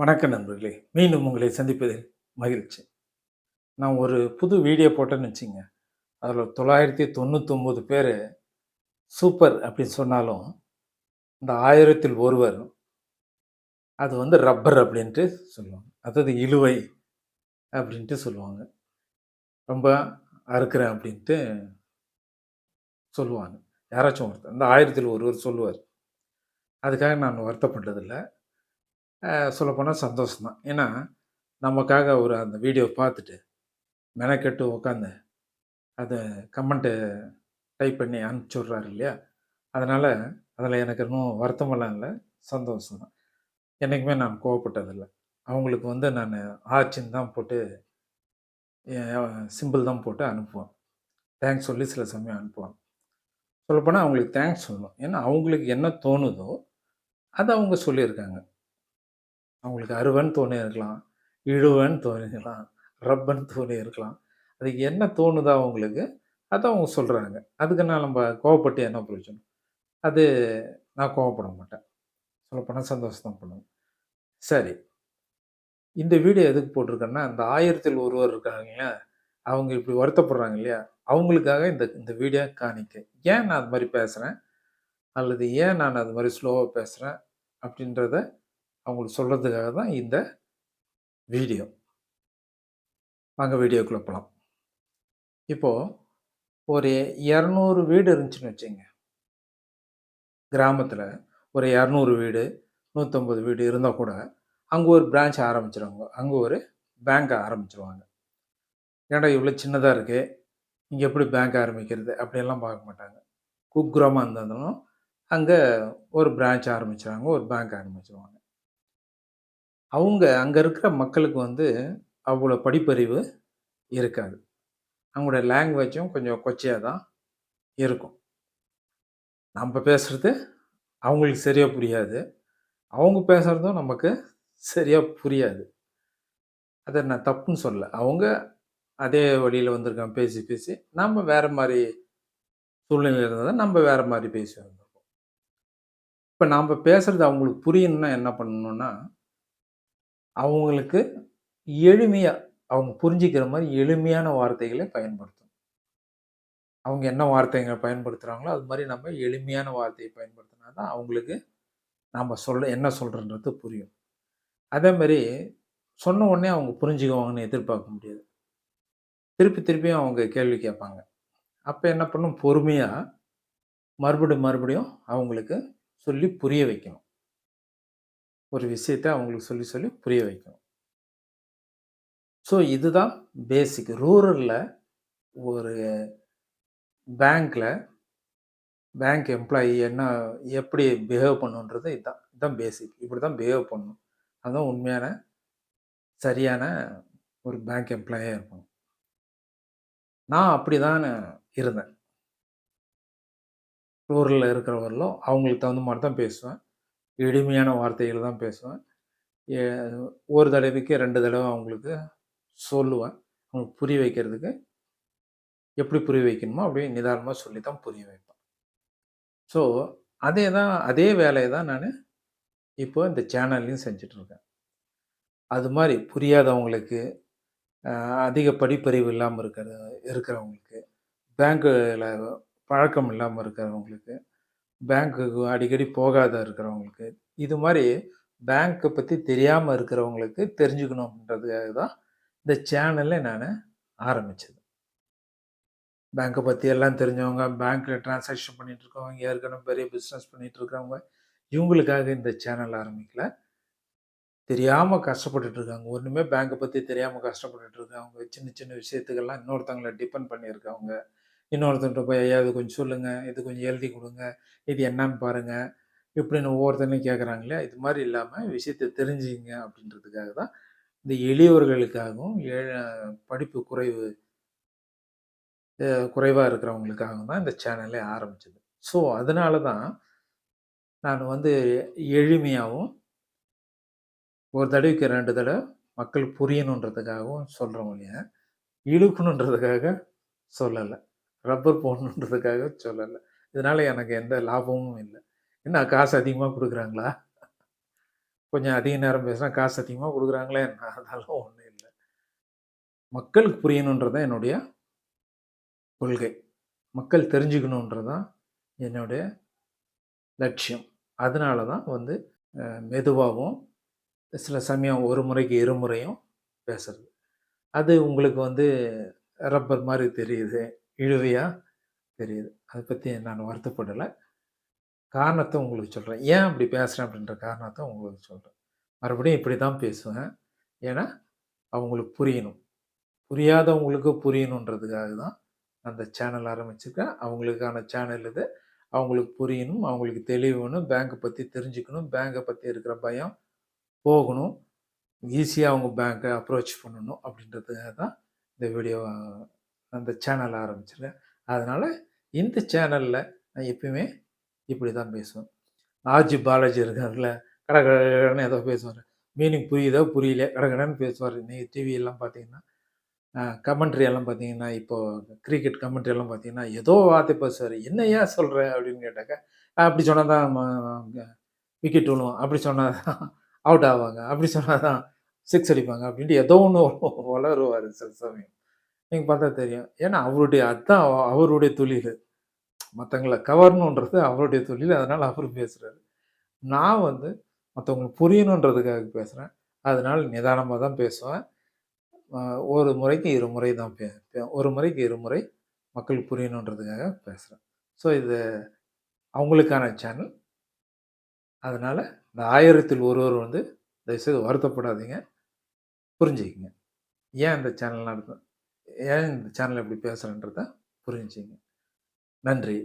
வணக்கம் நண்பர்களே. மீண்டும் உங்களை சந்திப்பதில் மகிழ்ச்சி. நான் ஒரு புது வீடியோ போட்டேன்னு வச்சுங்க. அதில் தொள்ளாயிரத்தி தொண்ணூத்தொம்பது பேர் சூப்பர் அப்படின்னு சொன்னாலும் இந்த ஆயிரத்தில் ஒருவர் அது வந்து ரப்பர் அப்படின்ட்டு சொல்லுவாங்க. அதாவது இழுவை அப்படின்ட்டு சொல்லுவாங்க. ரொம்ப அறுக்கிறேன் அப்படின்ட்டு சொல்லுவாங்க. யாராச்சும் ஒருத்தர் இந்த ஆயிரத்தில் ஒருவர் சொல்லுவார். அதுக்காக நான் வருத்தப்பட்டதில்லை சொல்லப்போனால் சந்தோஷம் தான் ஏன்னா நமக்காக ஒரு அந்த வீடியோ பார்த்துட்டு மெனக்கெட்டு உட்காந்து அதை கமெண்ட்டு டைப் பண்ணி அனுப்பிச்சி விட்றாரு இல்லையா? அதனால் அதில் எனக்கு இன்னும் வருத்தமெல்லாம் இல்லை சந்தோஷம் தான் என்றைக்குமே நான் கோவப்பட்டதில்லை. அவங்களுக்கு வந்து நான் ஆச்சின்னு தான் போட்டு சிம்பிள் தான் போட்டு அனுப்புவேன். தேங்க்ஸ் சொல்லி சில சமயம் அனுப்புவாங்க. சொல்லப்போனால் அவங்களுக்கு தேங்க்ஸ் சொல்லணும். ஏன்னா அவங்களுக்கு என்ன தோணுதோ அதை அவங்க சொல்லியிருக்காங்க. அவங்களுக்கு அருவன் தோணி இருக்கலாம் இழுவன் தோணிருக்கலாம் ரப்பன் தோணி இருக்கலாம். அதுக்கு என்ன தோணுதோ அவங்களுக்கு அதை அவங்க சொல்கிறாங்க அதுக்கு நான் நம்ம கோவப்பட்டு என்ன பிரயோஜனம்? அது நான் கோவப்பட மாட்டேன். சொல்லப்போனால் சந்தோஷம் தான் பண்ணுவேன். சரி. இந்த வீடியோ எதுக்கு போட்டிருக்கேன்னா இந்த ஆயிரத்தில் ஒருவர் இருக்காங்க இல்லையா? அவங்க இப்படி வருத்தப்படுறாங்க இல்லையா? அவங்களுக்காக இந்த இந்த வீடியோ காணிக்க. ஏன் நான் அது மாதிரி பேசுகிறேன் அல்லது ஏன் நான் அது மாதிரி ஸ்லோவாக பேசுகிறேன் அப்படின்றத அவங்களுக்கு சொல்கிறதுக்காக தான் இந்த வீடியோ. வாங்க வீடியோக்குள்ளே போகலாம் இப்போது ஒரு இரநூறு வீடு இருந்துச்சுன்னு வச்சுங்க. கிராமத்தில் ஒரு இரநூறு வீடு நூற்றம்பது வீடு இருந்தால் கூட அங்கே ஒரு பிரான்ச் ஆரம்பிச்சிருவாங்க. அங்கே ஒரு பேங்க் ஆரம்பிச்சிருவாங்க. ஏன்னா இவ்வளோ சின்னதாக இருக்குது இங்கே எப்படி பேங்க் ஆரம்பிக்கிறது? அப்படியெல்லாம் பார்க்க மாட்டாங்க. குக்கிராமம் இருந்தாலும் அங்கே ஒரு பிரான்ச் ஆரம்பிச்சிருவாங்க ஒரு பேங்க் ஆரம்பிச்சிருவாங்க. அவங்க அங்கே இருக்கிற மக்களுக்கு வந்து அவ்வளோ படிப்பறிவு இருக்காது. அவங்களோட லாங்குவேஜும் கொஞ்சம் கொச்சையாக தான் இருக்கும். நம்ம பேசுகிறது அவங்களுக்கு சரியாக புரியாது. அவங்க பேசுகிறதும் நமக்கு சரியாக புரியாது. அதை நான் தப்புன்னு சொல்லலை. அவங்க அதே வழியில் வந்திருக்காங்க பேசி பேசி நம்ம வேறு மாதிரி சூழ்நிலை இருந்தால் நம்ம வேறு மாதிரி பேசி வந்திருக்கோம் இப்போ நாம் பேசுகிறது அவங்களுக்கு புரியணும்னா என்ன பண்ணணுன்னா அவங்களுக்கு எளிமையாக அவங்க புரிஞ்சிக்கிற மாதிரி எளிமையான வார்த்தைகளை பயன்படுத்தணும். அவங்க என்ன வார்த்தைகளை பயன்படுத்துகிறாங்களோ அது மாதிரி நம்ம எளிமையான வார்த்தையை பயன்படுத்தினா தான் அவங்களுக்கு நாம் சொல்ல என்ன சொல்கிறன்றது புரியும். அதே மாதிரி சொன்ன உடனே அவங்க புரிஞ்சுக்குவாங்கன்னு எதிர்பார்க்க முடியாது. திருப்பி திருப்பியும் அவங்க கேள்வி கேட்பாங்க. அப்போ என்ன பண்ணும்? பொறுமையாக மறுபடியும் மறுபடியும் அவங்களுக்கு சொல்லி புரிய வைக்கணும். ஒரு விஷயத்தை அவங்களுக்கு சொல்லி சொல்லி புரிய வைக்கணும். ஸோ இதுதான் பேசிக் ரூரலில் ஒரு பேங்க்கில் பேங்க் எம்ப்ளாயி என்ன எப்படி பிஹேவ் பண்ணுன்றது இதுதான் இதுதான் பேசிக் இப்படி தான் பிஹேவ் பண்ணணும் அதுதான் உண்மையான சரியான ஒரு பேங்க் எம்ப்ளாயாக இருக்கணும். நான் அப்படி தான் இருந்தேன் ரூரலில் இருக்கிறவர்களும் அவங்களுக்கு தகுந்த மாதிரி தான் பேசுவேன். எளிமையான வார்த்தைகள் தான் பேசுவேன். ஒரு தடவைக்கு ரெண்டு தடவை அவங்களுக்கு சொல்லுவேன். அவங்களுக்கு புரிய வைக்கிறதுக்கு எப்படி புரிய வைக்கணுமோ அப்படியே நிதானமாக சொல்லி தான் புரிய வைப்பேன். ஸோ அதே தான் அதே வேலையை தான் நான் இப்போ இந்த சேனல்லையும் செஞ்சிட்ருக்கேன். அது மாதிரி புரியாதவங்களுக்கு அதிக படிப்பறிவு இல்லாமல் இருக்கிற இருக்கிறவங்களுக்கு பேங்க்கில் பழக்கம் இல்லாமல் இருக்கிறவங்களுக்கு பேங்க்குக்கு அடிக்கடி போகாத இருக்கிறவங்களுக்கு இது மாதிரி பேங்க்கை பற்றி தெரியாமல் இருக்கிறவங்களுக்கு தெரிஞ்சுக்கணுன்றதுக்காக தான் இந்த சேனலை நான் ஆரம்பித்தது பேங்க்கை பற்றி எல்லாம் தெரிஞ்சவங்க பேங்க்கில் டிரான்சாக்ஷன் பண்ணிகிட்டு இருக்கவங்க ஏற்கனவே பெரிய பிஸ்னஸ் பண்ணிகிட்டு இருக்கிறவங்க இவங்களுக்காக இந்த சேனல் ஆரம்பிக்கல. தெரியாமல் கஷ்டப்பட்டுட்டு இருக்காங்க. ஒன்றுமே பேங்க்கை பற்றி தெரியாமல் கஷ்டப்பட்டுட்டு இருக்காங்க. சின்ன சின்ன விஷயத்துக்கெல்லாம் இன்னொருத்தங்களை டிபெண்ட் பண்ணியிருக்கவங்க. இன்னொருத்தன்ட்ட போய் ஐயா இது கொஞ்சம் சொல்லுங்கள் இது கொஞ்சம் எழுதி கொடுங்க. இது என்னன்னு பாருங்கள் இப்படின்னு ஒவ்வொருத்தனையும் கேட்குறாங்களே இது மாதிரி இல்லாமல் விஷயத்தை தெரிஞ்சுங்க அப்படின்றதுக்காக தான் இந்த எளியவர்களுக்காகவும் படிப்பு குறைவு குறைவாக இருக்கிறவங்களுக்காகவும் தான் இந்த சேனலே ஆரம்பிச்சது. ஸோ அதனால தான் நான் வந்து எளிமையாகவும் ஒரு தடவைக்கு ரெண்டு தடவை மக்கள் புரியணுன்றதுக்காகவும் சொல்கிறோம் இழுக்கணுன்றதுக்காக சொல்லலை. ரப்பர் போடணுன்றதுக்காக சொல்லலை இதனால் எனக்கு எந்த லாபமும் இல்லை என்ன காசு அதிகமாக கொடுக்குறாங்களா கொஞ்சம் அதிக நேரம் பேசினா காசு அதிகமாக கொடுக்குறாங்களே என்ன அதெல்லாம் ஒன்றும் இல்லை மக்களுக்கு புரியணுன்றது தான் என்னுடைய கொள்கை. மக்கள் தெரிஞ்சுக்கணுன்றது தான் என்னுடைய லட்சியம். அதனால தான் வந்து மெதுவாகவும் சில சமயம் ஒரு முறைக்கு இருமுறையும் பேசுறது. அது உங்களுக்கு வந்து ரப்பர் மாதிரி தெரியுது. இழுவையாக தெரியுது. அதை பற்றி நான் வருத்தப்படலை காரணத்தை உங்களுக்கு சொல்கிறேன் ஏன் அப்படி பேசுகிறேன் அப்படின்ற காரணத்தை உங்களுக்கு சொல்கிறேன் மறுபடியும் இப்படி தான் பேசுவேன். ஏன்னா, அவங்களுக்கு புரியணும். புரியாதவங்களுக்கு புரியணுன்றதுக்காக தான் அந்த சேனல் ஆரம்பிச்சிருக்கேன். அவங்களுக்கான சேனல் இது. அவங்களுக்கு புரியணும், அவங்களுக்கு தெளிவு வேணும், பற்றி தெரிஞ்சுக்கணும், பேங்க்கை பற்றி இருக்கிற பயம் போகணும். ஈஸியாக அவங்க பேங்க்கை அப்ரோச் பண்ணணும் அப்படின்றதுக்காக தான் இந்த வீடியோ அந்த சேனல் ஆரம்பிச்சிருக்கேன். அதனால் இந்த சேனலில் நான் எப்பயுமே இப்படி தான் பேசுவேன். ஆர்ஜி பாலாஜி இருக்கார்ல, கட ஏதோ பேசுவார் மீனிங் புரியுதோ, புரியல கடகடன்னு பேசுவார் இன்றைக்கி டிவியெல்லாம் பார்த்தீங்கன்னா, கமெண்ட்ரி எல்லாம் பார்த்தீங்கன்னா, இப்போ கிரிக்கெட் கமெண்ட்ரி எல்லாம் பார்த்தீங்கன்னா, ஏதோ வார்த்தை பேசுவார் என்ன ஏன் சொல்கிற அப்படின்னு கேட்டாக்கா, "அப்படி சொன்னால் தான் விக்கெட் விழுவோம் அப்படி சொன்னால் தான் அவுட் ஆவாங்க. அப்படி சொன்னால் தான் சிக்ஸ் அடிப்பாங்க." அப்படின்ட்டு ஏதோ ஒன்று வளருவார் சில சமயம். நீங்கள் பார்த்தா தெரியும். ஏன்னா அவருடைய அதுதான் அவருடைய தொழில் மற்றவங்களை கவரணுன்றது அவருடைய தொழில். அதனால் அவர் பேசுகிறாரு நான் வந்து மற்றவங்களுக்கு புரியணுன்றதுக்காக பேசுகிறேன் அதனால் நிதானமாக தான் பேசுவேன். ஒரு முறைக்கு இருமுறை தான் பே ஒரு முறைக்கு இருமுறை மக்கள் புரியணுன்றதுக்காக பேசுகிறேன் ஸோ இது அவங்களுக்கான சேனல். அதனால் இந்த 1000ல் ஒருவர் வந்து தயவுசெய்து வருத்தப்படாதீங்க. புரிஞ்சுக்கிங்க ஏன் இந்த சேனல் நடத்தும் ஏன் இந்த சேனல் இப்படி பேசுகிறேன்றத புரிஞ்சுங்க நன்றி.